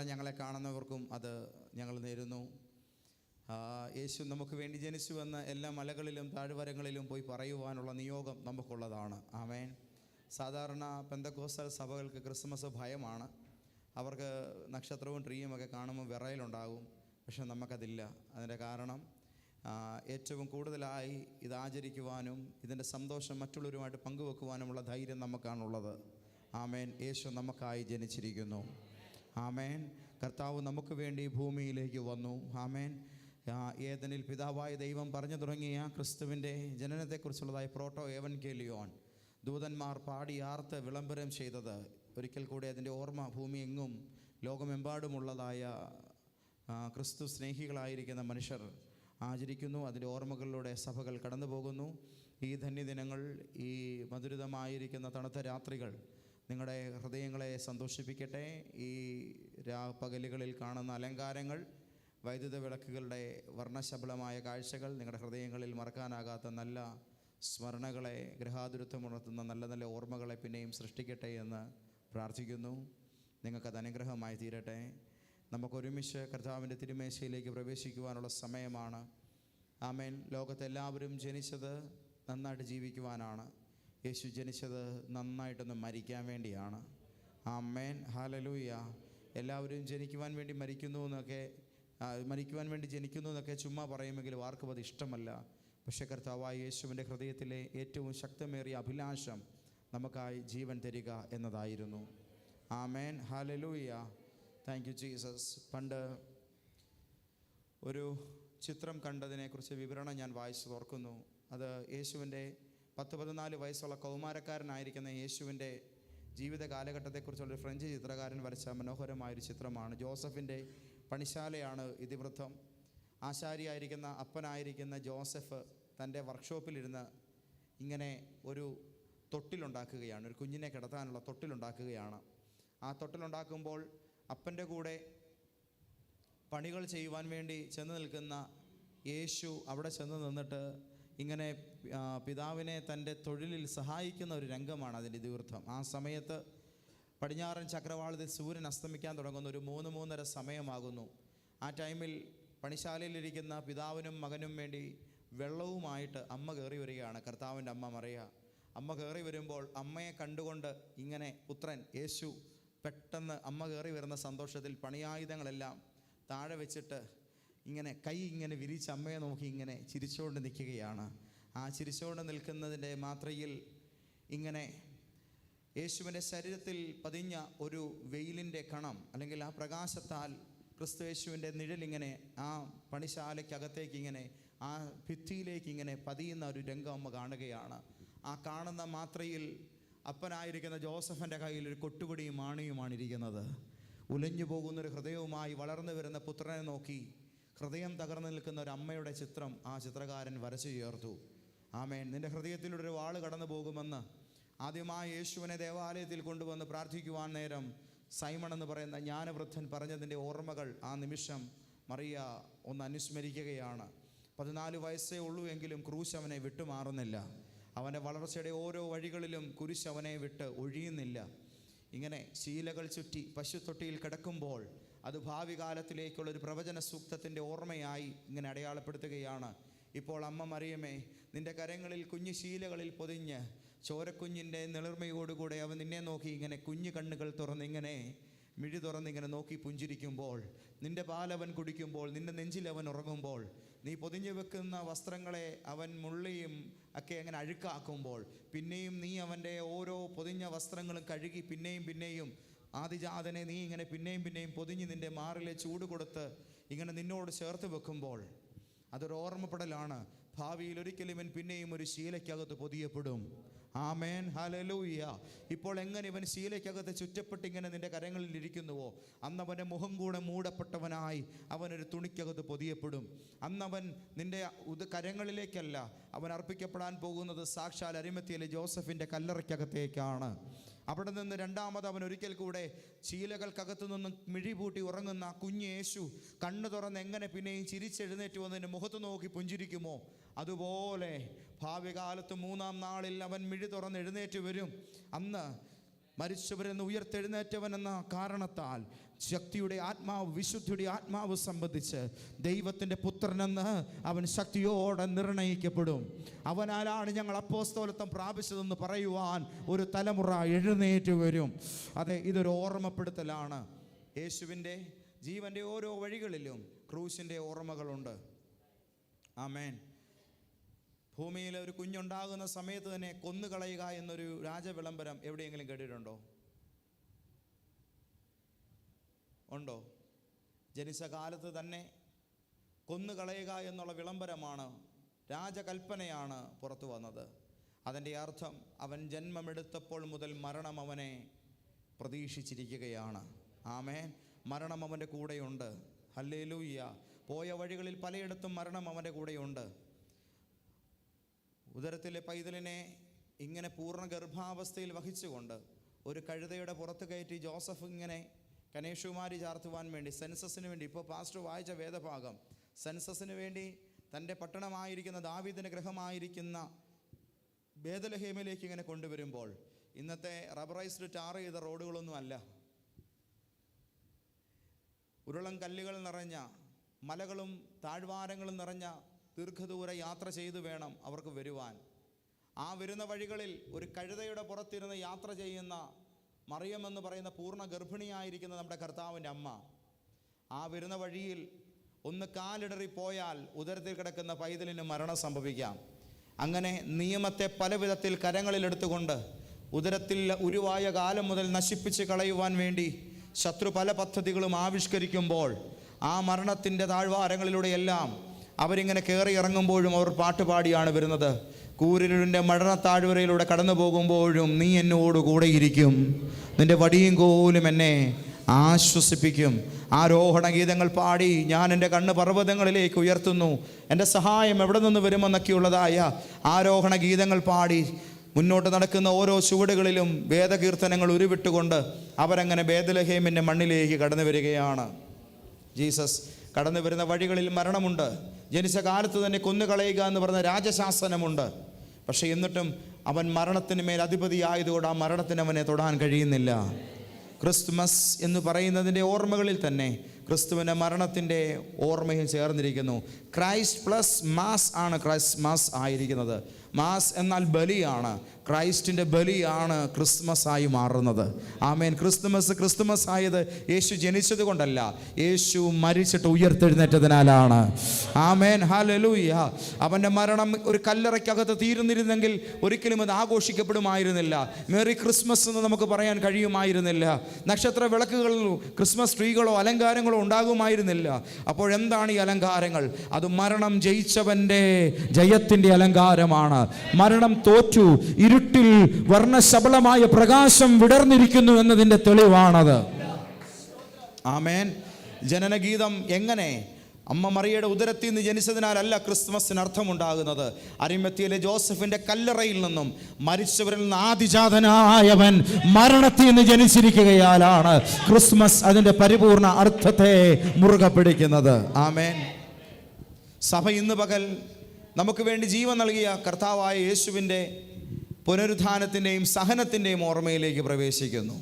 ഫോണിലൂടെ ഞങ്ങളെ കാണുന്നവർക്കും അത് ഞങ്ങൾ നേരുന്നു. യേശു നമുക്ക് വേണ്ടി ജനിച്ചു വന്ന എല്ലാ മലകളിലും താഴ്വരങ്ങളിലും പോയി പറയുവാനുള്ള നിയോഗം നമുക്കുള്ളതാണ്. ആമേൻ. സാധാരണ പെന്തക്കോസ്റ്റൽ സഭകൾക്ക് ക്രിസ്മസ് ഭയമാണ്. അവർക്ക് നക്ഷത്രവും ട്രീയും ഒക്കെ കാണുമ്പോൾ വിറയലുണ്ടാകും. പക്ഷെ നമുക്കതില്ല. അതിന്റെ കാരണം ഏറ്റവും കൂടുതലായി ഇത് ആചരിക്കുവാനും ഇതിന്റെ സന്തോഷം മറ്റുള്ളവരുമായിട്ട് പങ്കുവെക്കുവാനുമുള്ള ധൈര്യം നമുക്കാണുള്ളത്. ആമേൻ. യേശു നമുക്കായി ജനിച്ചിരിക്കുന്നു. ആമേൻ. കർത്താവ് നമുക്ക് വേണ്ടി ഭൂമിയിലേക്ക് വന്നു. ആമേൻ. ഏതനിൽ പിതാവായ ദൈവം പറഞ്ഞു തുടങ്ങിയ ക്രിസ്തുവിന്റെ ജനനത്തെക്കുറിച്ചുള്ളതായ പ്രോട്ടോ ഏവൻ കേലിയോൺ ദൂതന്മാർ പാടിയാർത്ത് വിളംബരം ചെയ്തത്. ഒരിക്കൽ കൂടി അതിന്റെ ഓർമ്മ ഭൂമി എങ്ങും ലോകമെമ്പാടുമുള്ളതായ ക്രിസ്തു സ്നേഹികളായിരിക്കുന്ന മനുഷ്യർ ആചരിക്കുന്നു. അതിന്റെ ഓർമ്മകളിലൂടെ സഭകൾ കടന്നു പോകുന്നു ഈ ധന്യദിനങ്ങൾ ഈ മധുരിതമായിരിക്കുന്ന തണുത്ത രാത്രികൾ നിങ്ങളുടെ ഹൃദയങ്ങളെ സന്തോഷിപ്പിക്കട്ടെ. ഈ രാ പകലുകളിൽ കാണുന്ന അലങ്കാരങ്ങൾ വൈദ്യുത വിളക്കുകളുടെ വർണശബളമായ കാഴ്ചകൾ നിങ്ങളുടെ ഹൃദയങ്ങളിൽ മറക്കാനാകാത്ത നല്ല സ്മരണകളെ ഗ്രഹാതുരത്വമുണർത്തുന്ന നല്ല നല്ല ഓർമ്മകളെ പിന്നെയും സൃഷ്ടിക്കട്ടെ എന്ന് പ്രാർത്ഥിക്കുന്നു. നിങ്ങൾക്കത് അനുഗ്രഹമായി തീരട്ടെ. നമുക്കൊരുമിച്ച് കർത്താവിന്റെ തിരുമേശയിലേക്ക് പ്രവേശിക്കുവാനുള്ള സമയമാണ്. ആമേൻ. ലോകത്തെല്ലാവരും ജനിച്ചത് നന്നായിട്ട് ജീവിക്കുവാനാണ്. യേശു ജനിച്ചത് നന്നായിട്ടൊന്ന് മരിക്കാൻ വേണ്ടിയാണ്. ആമേൻ. ഹാലലൂയ എല്ലാവരും ജനിക്കുവാൻ വേണ്ടി മരിക്കുന്നു എന്നൊക്കെ മരിക്കുവാൻ വേണ്ടി ജനിക്കുന്നു എന്നൊക്കെ ചുമ്മാ പറയുമെങ്കിലും ആർക്കും അത് ഇഷ്ടമല്ല. പക്ഷേ കർത്താവായ യേശുവിന്റെ ഹൃദയത്തിലെ ഏറ്റവും ശക്തമേറിയ അഭിലാഷം നമുക്കായി ജീവൻ തരിക എന്നതായിരുന്നു. ആമേൻ. ഹാലലൂയ താങ്ക് യു ജീസസ് പണ്ട് ഒരു ചിത്രം കണ്ടതിനെക്കുറിച്ച് വിവരണം ഞാൻ വായിച്ചു ഓർക്കുന്നു അത് യേശുവിന്റെ പത്ത് പതിനാല് വയസ്സുള്ള കൗമാരക്കാരനായിരിക്കുന്ന യേശുവിന്റെ ജീവിത കാലഘട്ടത്തെക്കുറിച്ചുള്ള ഒരു ഫ്രഞ്ച് ചിത്രകാരൻ വരച്ച മനോഹരമായൊരു ചിത്രമാണ്. ജോസഫിന്റെ പണിശാലയാണ് ഇതിവൃത്തം. ആശാരിയായിരിക്കുന്ന അപ്പനായിരിക്കുന്ന ജോസഫ് തന്റെ വർക്ക്ഷോപ്പിലിരുന്ന് ഇങ്ങനെ ഒരു തൊട്ടിലുണ്ടാക്കുകയാണ്. ഒരു കുഞ്ഞിനെ കിടത്താനുള്ള തൊട്ടിലുണ്ടാക്കുകയാണ്. ആ തൊട്ടിലുണ്ടാക്കുമ്പോൾ അപ്പന്റെ കൂടെ പണികൾ ചെയ്യുവാൻ വേണ്ടി ചെന്ന് നിൽക്കുന്ന യേശു അവിടെ ചെന്ന് നിന്നിട്ട് ഇങ്ങനെ പിതാവിനെ തന്റെ തൊഴിലിൽ സഹായിക്കുന്ന ഒരു രംഗമാണ് അതിന്റെ ഇതിവൃത്തം. ആ സമയത്ത് പടിഞ്ഞാറൻ ചക്രവാളത്തിൽ സൂര്യൻ അസ്തമിക്കാൻ തുടങ്ങുന്ന ഒരു മൂന്ന് മൂന്നര സമയമാകുന്നു. ആ ടൈമിൽ പണിശാലയിലിരിക്കുന്ന പിതാവിനും മകനും വേണ്ടി വെള്ളവുമായിട്ട് അമ്മ കയറി വരികയാണ്. കർത്താവിന്റെ അമ്മ മറിയ. അമ്മ കയറി വരുമ്പോൾ അമ്മയെ കണ്ടുകൊണ്ട് ഇങ്ങനെ പുത്രൻ യേശു പെട്ടെന്ന് അമ്മ കയറി വരുന്ന സന്തോഷത്തിൽ പണിയായുധങ്ങളെല്ലാം താഴെ വെച്ചിട്ട് ഇങ്ങനെ കൈ ഇങ്ങനെ വിരിച്ച് അമ്മയെ നോക്കി ഇങ്ങനെ ചിരിച്ചുകൊണ്ട് നിൽക്കുകയാണ്. ആ ചിരിച്ചുകൊണ്ട് നിൽക്കുന്നതിന്റെ മാത്രയിൽ ഇങ്ങനെ യേശുവിന്റെ ശരീരത്തിൽ പതിഞ്ഞ ഒരു വെയിലിന്റെ കണം അല്ലെങ്കിൽ ആ പ്രകാശത്താൽ ക്രിസ്തു യേശുവിന്റെ നിഴലിങ്ങനെ ആ പണിശാലയ്ക്കകത്തേക്ക് ഇങ്ങനെ ആ ഭിത്തിയിലേക്ക് ഇങ്ങനെ പതിയുന്ന ഒരു രംഗം അമ്മ കാണുകയാണ്. ആ കാണുന്ന മാത്രയിൽ അപ്പനായിരിക്കുന്ന ജോസഫിന്റെ കയ്യിൽ ഒരു കൊട്ടുപിടിയും മാണിയുമാണ് ഇരിക്കുന്നത്. ഉലഞ്ഞു പോകുന്നൊരു ഹൃദയവുമായി വളർന്നു വരുന്ന പുത്രനെ നോക്കി ഹൃദയം തകർന്നു നിൽക്കുന്ന ഒരു അമ്മയുടെ ചിത്രം ആ ചിത്രകാരൻ വരച്ചു ചേർത്തു. ആമേൻ. നിന്റെ ഹൃദയത്തിലൂടെ ഒരു വാൾ കടന്നു പോകുമെന്ന് ആദ്യമായി യേശുവിനെ ദേവാലയത്തിൽ കൊണ്ടുവന്ന് പ്രാർത്ഥിക്കുവാൻ നേരം സൈമൺ എന്ന് പറയുന്ന ജ്ഞാനവൃദ്ധൻ പറഞ്ഞതിന്റെ ഓർമ്മകൾ ആ നിമിഷം മറിയ ഒന്ന് അനുസ്മരിക്കുകയാണ്. പതിനാല് വയസ്സേ ഉള്ളൂ എങ്കിലും ക്രൂശ് അവനെ വിട്ടുമാറുന്നില്ല. അവന്റെ വളർച്ചയുടെ ഓരോ വഴികളിലും കുരിശവനെ വിട്ട് ഒഴിയുന്നില്ല. ഇങ്ങനെ ശീലകൾ ചുറ്റി പശുത്തൊട്ടിയിൽ കിടക്കുമ്പോൾ അത് ഭാവി കാലത്തിലേക്കുള്ള ഒരു പ്രവചന സൂക്തത്തിന്റെ ഓർമ്മയായി ഇങ്ങനെ അടയാളപ്പെടുത്തുകയാണ്. ഇപ്പോൾ അമ്മ മറിയമേ നിന്റെ കരങ്ങളിൽ കുഞ്ഞു ശീലകളിൽ പൊതിഞ്ഞ് ചോരക്കുഞ്ഞിന്റെ നിളിർമയോടുകൂടെ അവൻ നിന്നെ നോക്കി ഇങ്ങനെ കുഞ്ഞു കണ്ണുകൾ തുറന്ന് ഇങ്ങനെ മിഴി തുറന്ന് ഇങ്ങനെ നോക്കി പുഞ്ചിരിക്കുമ്പോൾ നിന്റെ പാലവൻ കുടിക്കുമ്പോൾ നിന്റെ നെഞ്ചിൽ അവൻ ഉറങ്ങുമ്പോൾ നീ പൊതിഞ്ഞു വെക്കുന്ന വസ്ത്രങ്ങളെ അവൻ മുള്ളിയും ഒക്കെ അങ്ങനെ അഴുക്കാക്കുമ്പോൾ പിന്നെയും നീ അവന്റെ ഓരോ പൊതിഞ്ഞ വസ്ത്രങ്ങളും കഴുകി പിന്നെയും പിന്നെയും ആദിജാതനെ നീ ഇങ്ങനെ പിന്നെയും പിന്നെയും പൊതിഞ്ഞ് നിന്റെ മാറിലെ ചൂട് കൊടുത്ത് ഇങ്ങനെ നിന്നോട് ചേർത്ത് വെക്കുമ്പോൾ അതൊരു ഓർമ്മപ്പെടലാണ്. ഭാവിയിൽ ഒരിക്കലും ഇവൻ പിന്നെയും ഒരു ശീലയ്ക്കകത്ത് പൊതിയപ്പെടും. ആമേൻ. ഹലലൂയ ഇപ്പോൾ എങ്ങനെ ഇവൻ ശീലയ്ക്കകത്ത് ചുറ്റപ്പെട്ട് ഇങ്ങനെ നിന്റെ കരങ്ങളിൽ ഇരിക്കുന്നുവോ? അന്നവന്റെ മുഖം കൂടെ മൂടപ്പെട്ടവനായി അവനൊരു തുണിക്കകത്ത് പൊതിയപ്പെടും. അന്നവൻ നിന്റെ ഉത് കരങ്ങളിലേക്കല്ല അവൻ അർപ്പിക്കപ്പെടാൻ പോകുന്നത് സാക്ഷാൽ അരിമത്തിയിലെ ജോസഫിന്റെ കല്ലറയ്ക്കകത്തേക്കാണ്. അവിടെ നിന്ന് രണ്ടാമത് അവൻ ഒരിക്കൽ കൂടെ ശീലകൾക്കകത്തു നിന്നും മിഴിപൂട്ടി ഉറങ്ങുന്ന കുഞ്ഞ് യേശു കണ്ണു തുറന്ന് എങ്ങനെ പിന്നെയും ചിരിച്ചെഴുന്നേറ്റ് വന്നതിന് മുഖത്ത് നോക്കി പുഞ്ചിരിക്കുമോ? അതുപോലെ ഭാവി കാലത്ത് മൂന്നാം നാളിൽ അവൻ മിഴി തുറന്ന് എഴുന്നേറ്റ് വരും. അന്ന് മരിച്ചവരിൽ നിന്ന് ഉയർത്തെഴുന്നേറ്റവൻ എന്ന കാരണത്താൽ ശക്തിയുടെ ആത്മാവ് വിശുദ്ധിയുടെ ആത്മാവ് സംബന്ധിച്ച് ദൈവത്തിന്റെ പുത്രനെന്ന് അവൻ ശക്തിയോടെ നിർണയിക്കപ്പെടും. അവനാലാണ് ഞങ്ങൾ അപ്പോസ്തോലത്വം പ്രാപിച്ചതെന്ന് പറയുവാൻ ഒരു തലമുറ എഴുന്നേറ്റ് വരും. അതെ ഇതൊരു ഓർമ്മപ്പെടുത്തലാണ്. യേശുവിന്റെ ജീവന്റെ ഓരോ വഴികളിലും ക്രൂശിന്റെ ഓർമ്മകളുണ്ട്. ആമേൻ. ഭൂമിയിൽ ഒരു കുഞ്ഞുണ്ടാകുന്ന സമയത്ത് തന്നെ കൊന്നുകളയുക എന്നൊരു രാജവിളംബരം എവിടെയെങ്കിലും കേട്ടിട്ടുണ്ടോ? ഉണ്ടോ? ജനിച്ച കാലത്ത് തന്നെ കൊന്നുകളയുക എന്നുള്ള വിളംബരമാണ് രാജകൽപ്പനയാണ് പുറത്തു വന്നത്. അതിന്റെ അർത്ഥം അവൻ ജന്മമെടുത്തപ്പോൾ മുതൽ മരണം അവനെ പ്രതീക്ഷിച്ചിരിക്കുകയാണ്. ആമേൻ. മരണം അവന്റെ കൂടെയുണ്ട്. ഹല്ലേലൂയ്യ. പോയ വഴികളിൽ പലയിടത്തും മരണം അവന്റെ കൂടെയുണ്ട്. ഉദരത്തിലെ പൈതലിനെ ഇങ്ങനെ പൂർണ ഗർഭാവസ്ഥയിൽ വഹിച്ചുകൊണ്ട് ഒരു കഴുതയുടെ പുറത്ത് കയറ്റി ജോസഫ് ഇങ്ങനെ കനേഷുമാരി ചാർത്തുവാൻ വേണ്ടി സെൻസസിന് വേണ്ടി ഇപ്പോൾ പാസ്റ്റർ വായിച്ച വേദഭാഗം സെൻസസിന് വേണ്ടി തന്റെ പട്ടണമായിരിക്കുന്ന ദാവീദിന്റെ ഗ്രഹമായിരിക്കുന്ന ബേദലഹേമിലേക്ക് ഇങ്ങനെ കൊണ്ടുവരുമ്പോൾ ഇന്നത്തെ റബറൈസ്ഡ് ടാർ ചെയ്ത റോഡുകളൊന്നും അല്ല. ഉരുളം കല്ലുകൾ നിറഞ്ഞ മലകളും താഴ്വാരങ്ങളും നിറഞ്ഞ ദീർഘദൂര യാത്ര ചെയ്തു വേണം അവർക്ക് വരുവാൻ. ആ വരുന്ന വഴികളിൽ ഒരു കഴുതയുടെ പുറത്തിരുന്ന് യാത്ര ചെയ്യുന്ന മറിയം എന്ന് പറയുന്ന പൂർണ ഗർഭിണിയായിരിക്കുന്ന നമ്മുടെ കർത്താവിന്റെ അമ്മ ആ വരുന്ന വഴിയിൽ ഒന്ന് കാലിടറി പോയാൽ ഉദരത്തിൽ കിടക്കുന്ന പൈതലിന് മരണം സംഭവിക്കാം. അങ്ങനെ നിയമത്തെ പല വിധത്തിൽ കരങ്ങളിലെടുത്തുകൊണ്ട് ഉദരത്തിൽ ഉരുവായ കാലം മുതൽ നശിപ്പിച്ച് കളയുവാൻ വേണ്ടി ശത്രു പല പദ്ധതികളും ആവിഷ്കരിക്കുമ്പോൾ ആ മരണത്തിന്റെ താഴ്വാരങ്ങളിലൂടെയെല്ലാം അവരിങ്ങനെ കയറി ഇറങ്ങുമ്പോഴും അവർ പാട്ടുപാടിയാണ് വരുന്നത്. കൂരിരുവിന്റെ മരണത്താഴ്വരയിലൂടെ കടന്നു പോകുമ്പോഴും നീ എന്നോട് കൂടെയിരിക്കും നിന്റെ വടിയും കോലും എന്നെ ആശ്വസിപ്പിക്കും. ആരോഹണ ഗീതങ്ങൾ പാടി ഞാൻ എന്റെ കണ്ണ് പർവതങ്ങളിലേക്ക് ഉയർത്തുന്നു. എന്റെ സഹായം എവിടെ നിന്ന് വരുമെന്നൊക്കെയുള്ളതായ ആരോഹണ ഗീതങ്ങൾ പാടി മുന്നോട്ട് നടക്കുന്ന ഓരോ ചുവടുകളിലും വേദകീർത്തനങ്ങൾ ഉരുവിട്ടുകൊണ്ട് അവരങ്ങനെ ബേദലഹേമിന്റെ മണ്ണിലേക്ക് കടന്നു വരികയാണ്. ജീസസ് കടന്നു വരുന്ന വഴികളിൽ മരണമുണ്ട്. ജനിച്ച കാലത്ത് തന്നെ കൊന്നുകളയുക എന്ന് പറഞ്ഞ രാജശാസനമുണ്ട്. പക്ഷേ എന്നിട്ടും അവൻ മരണത്തിന് മേൽ അധിപതിയായതുകൊണ്ട് ആ മരണത്തിന് അവനെ തൊടാൻ കഴിയുന്നില്ല. ക്രിസ്തുമസ് എന്ന് പറയുന്നതിന്റെ ഓർമ്മകളിൽ തന്നെ ക്രിസ്തുവിന്റെ മരണത്തിന്റെ ഓർമ്മയും ചേർന്നിരിക്കുന്നു. ക്രൈസ്റ്റ് പ്ലസ് മാസ് ആണ് ക്രൈസ്റ്റ് മാസ് ആയിരിക്കുന്നത്. മാസ് എന്നാൽ ബലിയാണ്. ക്രൈസ്റ്റിന്റെ ബലിയാണ് ക്രിസ്മസ് ആയി മാറുന്നത്. ആമേൻ. ക്രിസ്തുമസ് ക്രിസ്തുമസ് ആയത് യേശു ജനിച്ചത് കൊണ്ടല്ല യേശു മരിച്ചിട്ട് ഉയർത്തെഴുന്നേറ്റതിനാലാണ്. ആമേൻ. ഹാലലൂയ അവന്റെ മരണം ഒരു കല്ലറയ്ക്കകത്ത് തീരുന്നിരുന്നെങ്കിൽ ഒരിക്കലും അത് ആഘോഷിക്കപ്പെടുമായിരുന്നില്ല. മേറി ക്രിസ്മസ് എന്ന് നമുക്ക് പറയാൻ കഴിയുമായിരുന്നില്ല. നക്ഷത്ര വിളക്കുകളോ ക്രിസ്മസ് ട്രീകളോ അലങ്കാരങ്ങളോ ഉണ്ടാകുമായിരുന്നില്ല. അപ്പോഴെന്താണ് ഈ അലങ്കാരങ്ങൾ? അത് മരണം ജയിച്ചവന്റെ ജയത്തിന്റെ അലങ്കാരമാണ്. മരണം തോറ്റു ഇരുട്ടിൽ വർണശബളമായ പ്രകാശം വിടർന്നിരിക്കുന്നു എന്നതിന്റെ തെളിവാണത്. ആമേൻ. ജനനഗീതം എങ്ങനെ? അമ്മ മറിയയുടെ ഉദരത്തിൽ നിന്ന് ജനിച്ചതിനാലല്ല ക്രിസ്മസിന് അർത്ഥമുണ്ടാകുന്നത്. അരിമത്തിയിലെ ജോസഫിന്റെ കല്ലറയിൽ നിന്നും മരിച്ചവരിൽ നിന്ന് ആദിജാതനായവൻ മരണത്തിൽ നിന്ന് ജനിച്ചിരിക്കുകയാലാണ് ക്രിസ്മസ് അതിന്റെ പരിപൂർണ അർത്ഥത്തെ മുറുകെ പിടിക്കുന്നത്. ആമേൻ. സഭ ഇന്ന് പകൽ നമുക്ക് വേണ്ടി ജീവൻ നൽകിയ കർത്താവായ യേശുവിന്റെ പുനരുത്ഥാനത്തിന്റെയും സഹനത്തിന്റെയും ഓർമ്മയിലേക്ക് പ്രവേശിക്കുന്നു.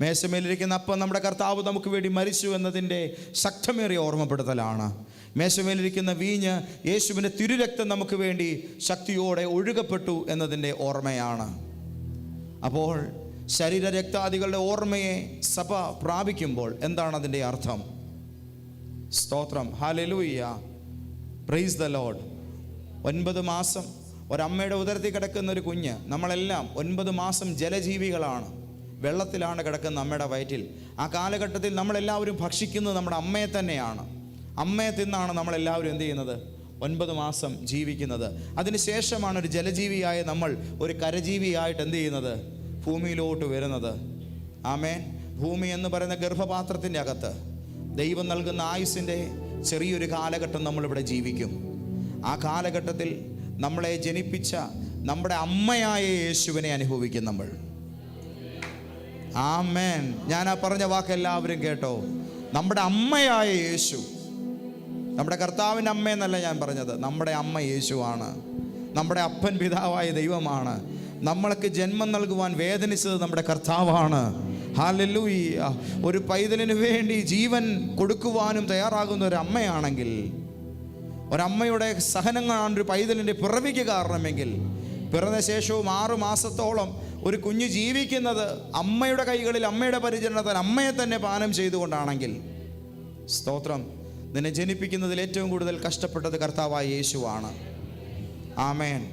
മേശമേലിരിക്കുന്ന അപ്പം നമ്മുടെ കർത്താവ് നമുക്ക് വേണ്ടി മരിച്ചു എന്നതിന്റെ ശക്തമേറിയ ഓർമ്മപ്പെടുത്തലാണ്. മേശമേലിരിക്കുന്ന വീഞ്ഞ് യേശുവിന്റെ തിരുരക്തം നമുക്ക് വേണ്ടി ശക്തിയോടെ ഒഴുകപ്പെട്ടു എന്നതിന്റെ ഓർമ്മയാണ്. അപ്പോൾ ശരീര രക്താദികളുടെ ഓർമ്മയെ സഭ പ്രാപിക്കുമ്പോൾ എന്താണ് അതിന്റെ അർത്ഥം? സ്തോത്രം. ഹാലലൂയ്യ പ്രൈസ് ദ ലോഡ് ഒൻപത് മാസം ഒരമ്മയുടെ ഉദരത്തിൽ കിടക്കുന്ന ഒരു കുഞ്ഞ് നമ്മളെല്ലാം ഒൻപത് മാസം ജലജീവികളാണ്. വെള്ളത്തിലാണ് കിടക്കുന്ന അമ്മയുടെ വയറ്റിൽ. ആ കാലഘട്ടത്തിൽ നമ്മളെല്ലാവരും ഭക്ഷിക്കുന്നത് നമ്മുടെ അമ്മയെ തന്നെയാണ്. അമ്മയെ തിന്നാണ് നമ്മളെല്ലാവരും എന്ത് ചെയ്യുന്നത്? ഒൻപത് മാസം ജീവിക്കുന്നത്. അതിനുശേഷമാണ് ഒരു ജലജീവിയായ നമ്മൾ ഒരു കരജീവിയായിട്ട് എന്ത് ചെയ്യുന്നത്? ഭൂമിയിലോട്ട് വരുന്നത്. ആമേൻ. ഭൂമി എന്ന് പറയുന്ന ഗർഭപാത്രത്തിന്റെ അകത്ത് ദൈവം നൽകുന്ന ആയുസിന്റെ ചെറിയൊരു കാലഘട്ടം നമ്മളിവിടെ ജീവിക്കും. ആ കാലഘട്ടത്തിൽ നമ്മളെ ജനിപ്പിച്ച നമ്മുടെ അമ്മയായ യേശുവിനെ അനുഭവിക്കും നമ്മൾ. ആമേൻ. ഞാൻ ആ പറഞ്ഞ വാക്ക് എല്ലാവരും കേട്ടോ. നമ്മുടെ അമ്മയായ യേശു. നമ്മുടെ കർത്താവിന്റെ അമ്മയെന്നല്ല ഞാൻ പറഞ്ഞത്. നമ്മുടെ അമ്മ യേശുവാണ്. നമ്മുടെ അപ്പൻ പിതാവായ ദൈവമാണ്. നമ്മൾക്ക് ജന്മം നൽകുവാൻ വേദനിച്ചത് നമ്മുടെ കർത്താവാണ്. ഹാലല്ലൂയ്യ. ഒരു പൈതലിന് വേണ്ടി ജീവൻ കൊടുക്കുവാനും തയ്യാറാകുന്ന ഒരു അമ്മയാണെങ്കിൽ ഒരമ്മയുടെ സഹനങ്ങളാണ് ഒരു പൈതലിന്റെ പിറവിക്ക് കാരണമെങ്കിൽ പിറന്ന ശേഷവും ആറു മാസത്തോളം ഒരു കുഞ്ഞ് ജീവിക്കുന്നത് അമ്മയുടെ കൈകളിൽ അമ്മയുടെ പരിചരണത്തിൽ അമ്മയെ തന്നെ പാനം ചെയ്തുകൊണ്ടാണെങ്കിൽ സ്തോത്രം. നിന്നെ ജനിപ്പിക്കുന്നതിൽ ഏറ്റവും കൂടുതൽ കഷ്ടപ്പെട്ടത് കർത്താവായ യേശുവാണ്. ആമേൻ.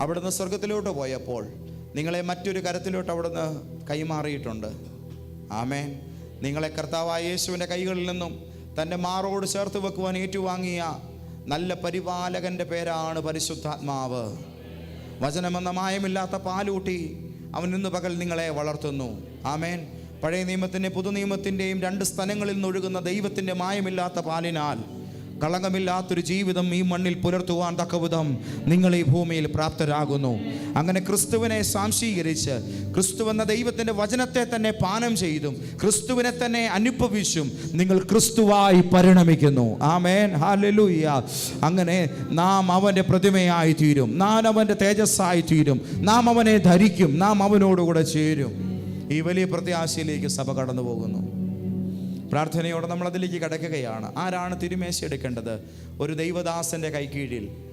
അവിടുന്ന് സ്വർഗത്തിലോട്ട് പോയപ്പോൾ നിങ്ങളെ മറ്റൊരു കരത്തിലോട്ട് അവിടുന്ന് കൈമാറിയിട്ടുണ്ട്. ആമേൻ. നിങ്ങളെ കർത്താവായ യേശുവിന്റെ കൈകളിൽ നിന്നും തന്റെ മാറോട് ചേർത്ത് വെക്കുവാൻ ഏറ്റുവാങ്ങിയ നല്ല പരിപാലകന്റെ പേരാണ് പരിശുദ്ധാത്മാവ്. വചനമെന്ന മായമില്ലാത്ത പാലൂട്ടി അവൻ ഇന്ന് പകൽ നിങ്ങളെ വളർത്തുന്നു. ആമേൻ. പഴയ നിയമത്തിന്റെ പുതുനിയമത്തിന്റെയും രണ്ട് സ്ഥലങ്ങളിൽ നിന്നൊഴുകുന്ന ദൈവത്തിന്റെ മായമില്ലാത്ത പാലിനാൽ കളങ്കമില്ലാത്തൊരു ജീവിതം ഈ മണ്ണിൽ പുലർത്തുവാൻ തക്കവിധം നിങ്ങൾ ഈ ഭൂമിയിൽ പ്രാപ്തരാകുന്നു. അങ്ങനെ ക്രിസ്തുവിനെ സാംശീകരിച്ച് ക്രിസ്തു എന്ന ദൈവത്തിന്റെ വചനത്തെ തന്നെ പാനം ചെയ്തും ക്രിസ്തുവിനെ തന്നെ അനുഭവിച്ചും നിങ്ങൾ ക്രിസ്തുവായി പരിണമിക്കുന്നു. ആമേൻ. ഹാലലൂയ അങ്ങനെ നാം അവന്റെ പ്രതിമയായി തീരും. നാം അവന്റെ തേജസ്സായി തീരും. നാം അവനെ ധരിക്കും. നാം അവനോടുകൂടെ ചേരും. ഈ വലിയ പ്രത്യാശയിലേക്ക് സഭ കടന്നു പോകുന്നു പ്രാർത്ഥനയോടെ നമ്മൾ അതിലേക്ക് കടക്കുകയാണ്. ആരാണ് തിരുമേശ എടുക്കേണ്ടത്? ഒരു ദൈവദാസന്റെ കൈക്കീഴിൽ